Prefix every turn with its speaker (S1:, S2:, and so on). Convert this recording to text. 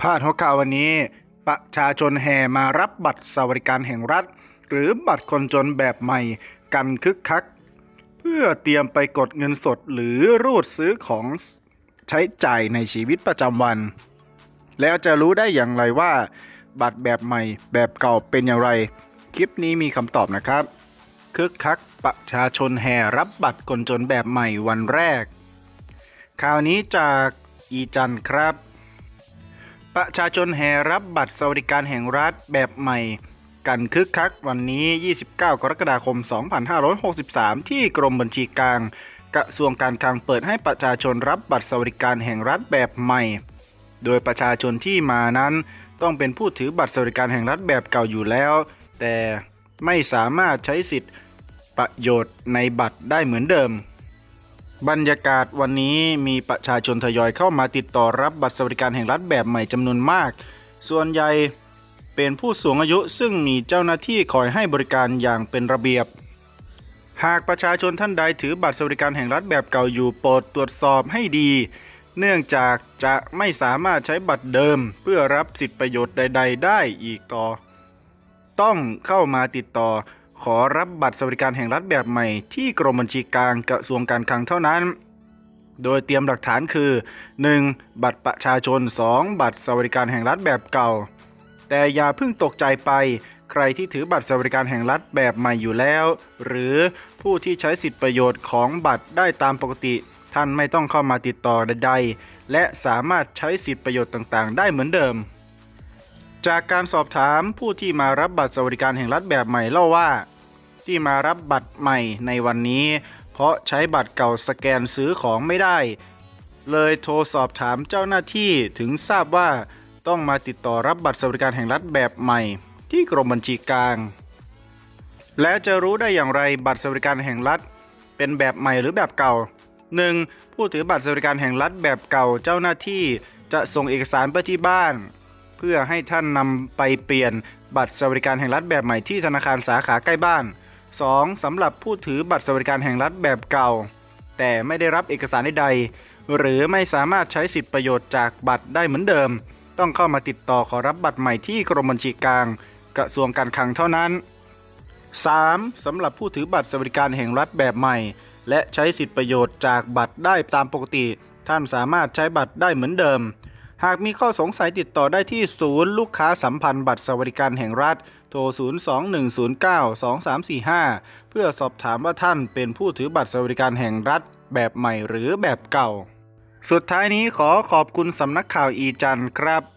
S1: พาดหัวข่าววันนี้ ประชาชนแห่มารับบัตรสวัสดิการแห่งรัฐ หรือบัตรคนจนแบบใหม่กันคึกคัก เพื่อเตรียมไปกดเงินสดหรือรูดซื้อของใช้จ่ายในชีวิตประจำวัน แล้วจะรู้ได้อย่างไรว่า บัตรแบบใหม่แบบเก่าเป็นอย่างไร คลิปนี้มีคำตอบนะครับคึกคักประชาชนแห่รับบัตรคนจนแบบใหม่วันแรก ข่าวนี้จากอีจันครับ ประชาชนแห่รับบัตรสวัสดิการแห่งรัฐแบบใหม่ กันคึกคักวันนี้ 29 กรกฎาคม 2563 ที่กรมบัญชีกลาง กระทรวงการคลังเปิดให้ประชาชนรับบัตรสวัสดิการแห่งรัฐแบบใหม่ โดยประชาชนที่มานั้น ต้องเป็นผู้ถือบัตรสวัสดิการแห่งรัฐแบบเก่าอยู่แล้ว แต่ไม่สามารถใช้สิทธิ์ประโยชน์ในบัตรได้เหมือนเดิม บรรยากาศวันนี้มีประชาชนทยอยเข้ามาติดต่อรับบัตรสวัสดิการแห่งรัฐแบบใหม่จำนวนมาก ส่วนใหญ่เป็นผู้สูงอายุซึ่งมีเจ้าหน้าที่คอยให้บริการอย่างเป็นระเบียบ หากประชาชนท่านใดถือบัตรสวัสดิการแห่งรัฐแบบเก่าอยู่โปรดตรวจสอบให้ดี เนื่องจากจะไม่สามารถใช้บัตรเดิม เพื่อรับสิทธิประโยชน์ใด ๆ ได้อีกต่อ ต้องเข้ามาติดต่อ ขอรับบัตรสวัสดิการแห่งรัฐแบบใหม่ที่กรมบัญชีกลางกระทรวงการคลังเท่านั้น โดยเตรียมหลักฐานคือ 1. บัตรประชาชน 2. บัตรสวัสดิการแห่งรัฐแบบเก่า แต่อย่าเพิ่งตกใจไป ใครที่ถือบัตรสวัสดิการแห่งรัฐแบบใหม่อยู่แล้ว หรือผู้ที่ใช้สิทธิประโยชน์ของบัตรได้ตามปกติ ท่านไม่ต้องเข้ามาติดต่อใดๆ และสามารถใช้สิทธิประโยชน์ต่างๆ ได้เหมือนเดิมจากการสอบถามผู้ที่มารับบัตรสวัสดิการแห่งรัฐแบบใหม่เล่าว่า ที่มารับบัตรใหม่ในวันนี้ เพราะใช้บัตรเก่าสแกนซื้อของไม่ได้ เลยโทรสอบถามเจ้าหน้าที่ถึงทราบว่าต้องมาติดต่อรับบัตรสวัสดิการแห่งรัฐแบบใหม่ ที่กรมบัญชีกลาง และจะรู้ได้อย่างไรบัตรสวัสดิการแห่งรัฐ เป็นแบบใหม่หรือแบบเก่า 1. ผู้ถือบัตรสวัสดิการแห่งรัฐแบบเก่าเจ้าหน้าที่จะส่งเอกสารไปที่บ้าน เพื่อให้ท่านนำไปเปลี่ยนบัตรสวัสดิการแห่งรัฐแบบใหม่ที่ธนาคารสาขาใกล้บ้าน 2. สำหรับผู้ถือบัตรสวัสดิการแห่งรัฐแบบเก่า แต่ไม่ได้รับเอกสารใดๆหรือไม่สามารถใช้สิทธิประโยชน์จากบัตรได้เหมือนเดิม ต้องเข้ามาติดต่อขอรับบัตรใหม่ที่กรมบัญชีกลาง กระทรวงการคลังเท่านั้น 3. สำหรับผู้ถือบัตรสวัสดิการแห่งรัฐแบบใหม่ และใช้สิทธิประโยชน์จากบัตรได้ตามปกติ ท่านสามารถใช้บัตรได้เหมือนเดิม หากมีข้อสงสัยติดต่อได้ที่ศูนย์ลูกค้าสัมพันธ์บัตรสวัสดิการแห่งรัฐ โทร 021092345 เพื่อสอบถามว่าท่านเป็นผู้ถือบัตรสวัสดิการแห่งรัฐ แบบใหม่หรือแบบเก่า สุดท้ายนี้ขอขอบคุณสำนักข่าวอีจันทร์ครับ